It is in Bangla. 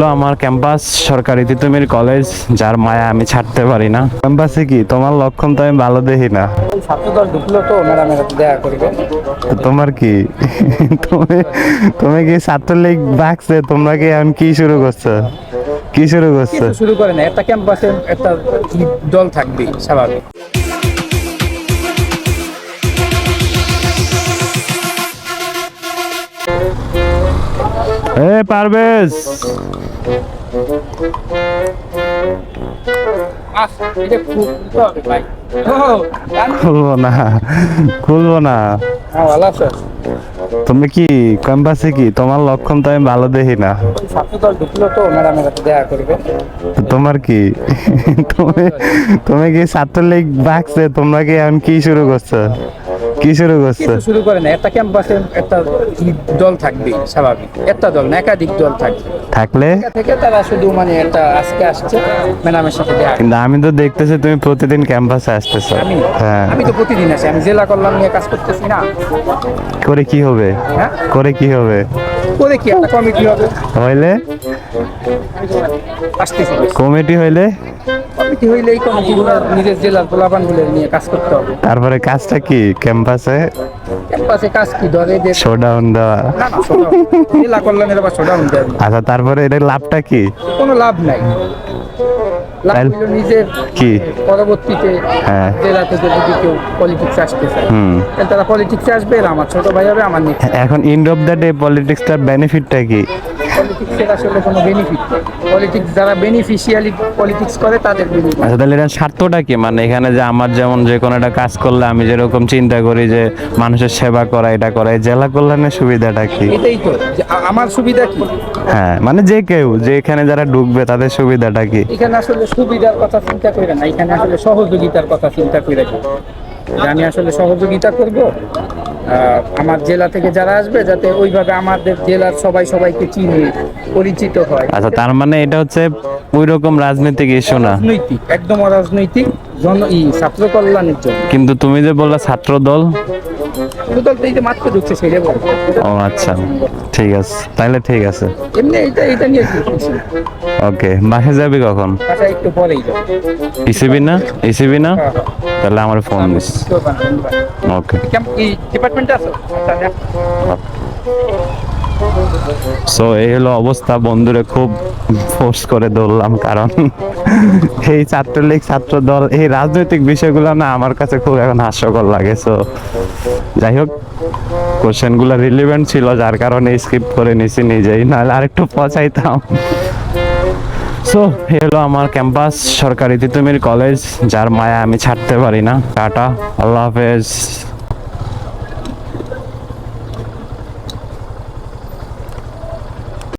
হলো আমার ক্যাম্পাস সরকারি তিতুমির কলেজ যার মায়া আমি ছাড়তে পারি না। ক্যাম্পাসে কি? তোমার লক্ষণ তো আমি ভালো দেখি না। ছাত্রদল ঢুকলো তো ম্যাডামের দেখা করিবে। তোমার কি? তুমি তুমি কি ছাত্রলীগ বাকছে তোমরা কি এখন কি শুরু করছ? কি শুরু করছ? শুরু করে না একটা ক্যাম্পাসে একটা দল থাকবে স্বাভাবিক। এ পারভেজ। খুলবো না খুলবো না। হ্যাঁ তুমি কি ক্যাম্পাসে কি? তোমার লক্ষণ তো আমি ভালো দেখি না। তোমার কি? তুমি তুমি কি ছাত্রলীগ বাকছে তোমরা কি এখন কি শুরু করছ? কি শুরু করছ? শুরু করে না একটা ক্যাম্পাসে একটা দল থাকবে স্বাভাবিক। একটা দল না একাধিক দল থাকবে। থাকলে? থেকে তারা শুধু মানে একটা আজকে আসছে ম্যাডামের সাথে কিন্তু আমি তো দেখতেছি তুমি প্রতিদিন ক্যাম্পাসে আসতেছো। আমি? হ্যাঁ। আমি তো প্রতিদিন আসি আমি জেলা কল্যাণ নিয়ে কাজ করতেছি না। করে কি হবে? হ্যাঁ? করে কি হবে? করে কি একটা কমিটি হবে। হইলে? আসতেছি। কমিটি হইলে? কমিটি হইলে এই কমিটিগুলো নিজের জেলার নিয়ে কাজ করতে হবে। তারপরে কাজটা কি? ক্যাম্পাসে? ক্যাম্পাসে কাজ কি? ধরে যে শোডাউন দেওয়া। জেলা কল্যাণের আবার শোডাউন না। আচ্ছা তারপরে এটার লাভটা কি? কোনো লাভ নাই। নিজের কি? পরবর্তীতে হ্যাঁ। জেলা থেকে যদি কেউ পলিটিক্স আসতে চায় তাহলে তারা পলিটিক্সে আসবে আমার ছোট ভাই হবে আমার এখন এন্ড অফ দ্য ডে পলিটিক্সটার বেনিফিটটা কি? পলিটিক্সের আসলে কোনো বেনিফিট নেই পলিটিক্স যারা বেনিফিশিয়ালি পলিটিক্স করে তাদের বেনিফিট আচ্ছা তাহলে এটার স্বার্থটা কি? মানে এখানে যে আমার যেমন যে কোনো একটা কাজ করলে আমি যেরকম চিন্তা করি যে মানুষের সেবা করা এটা করা এই জেলা কল্যাণের সুবিধাটা কি? এটাই তো। যে আ- আমার সুবিধা কি? হ্যাঁ মানে যে কেউ যে এখানে যারা ঢুকবে তাদের সুবিধাটা কি? এখানে আসলে সুবিধার কথা চিন্তা করে না এখানে আসলে সহযোগিতার কথা চিন্তা করে আমি আসলে সহযোগিতা করব। আমার জেলা থেকে যারা আসবে যাতে ওইভাবে আমাদের জেলার সবাই সবাইকে চিনে পরিচিত হয়। আচ্ছা তার মানে এটা হচ্ছে ওই রকম রাজনৈতিক ইস্যু না? রাজনৈতিক একদম অরাজনৈতিক জন ই ছাত্র কল্যাণের জন্য। কিন্তু তুমি যে বললা ছাত্র দল টোটাল তো এইটা মাত্র ঢুকছে সেটা বল ও আচ্ছা। ঠিক আছে। তাহলে ঠিক আছে। এমনি এটা এটা নিয়ে। ওকে। বাসে যাবি কখন? বাসা একটু পরেই যাব। ইসিবি না? ইসিবি না? হ্যাঁ। তাহলে আমার ফোন দিস। ওকে। কি ডিপার্টমেন্টে আছো? আচ্ছা। সো এই হলো অবস্থা, বন্ধুরে খুব ফোর্স করে ধরলাম, কারণ এই ছাত্রলীগ ছাত্র দল এই রাজনৈতিক বিষয়গুলো না আমার কাছে খুব এখন হাস্যকর লাগে। সো যাই হোক, কোশ্চেনগুলো রিলিভেন্ট ছিল, যার কারণে স্কিপ করে নিছি নিজেই, নাহলে আরেকটু পচাইতাম। সো এই হলো আমার ক্যাম্পাস সরকারি তিতুমির কলেজ যার মায়া আমি ছাড়তে পারি না। টাটা আল্লাহ হাফেজ।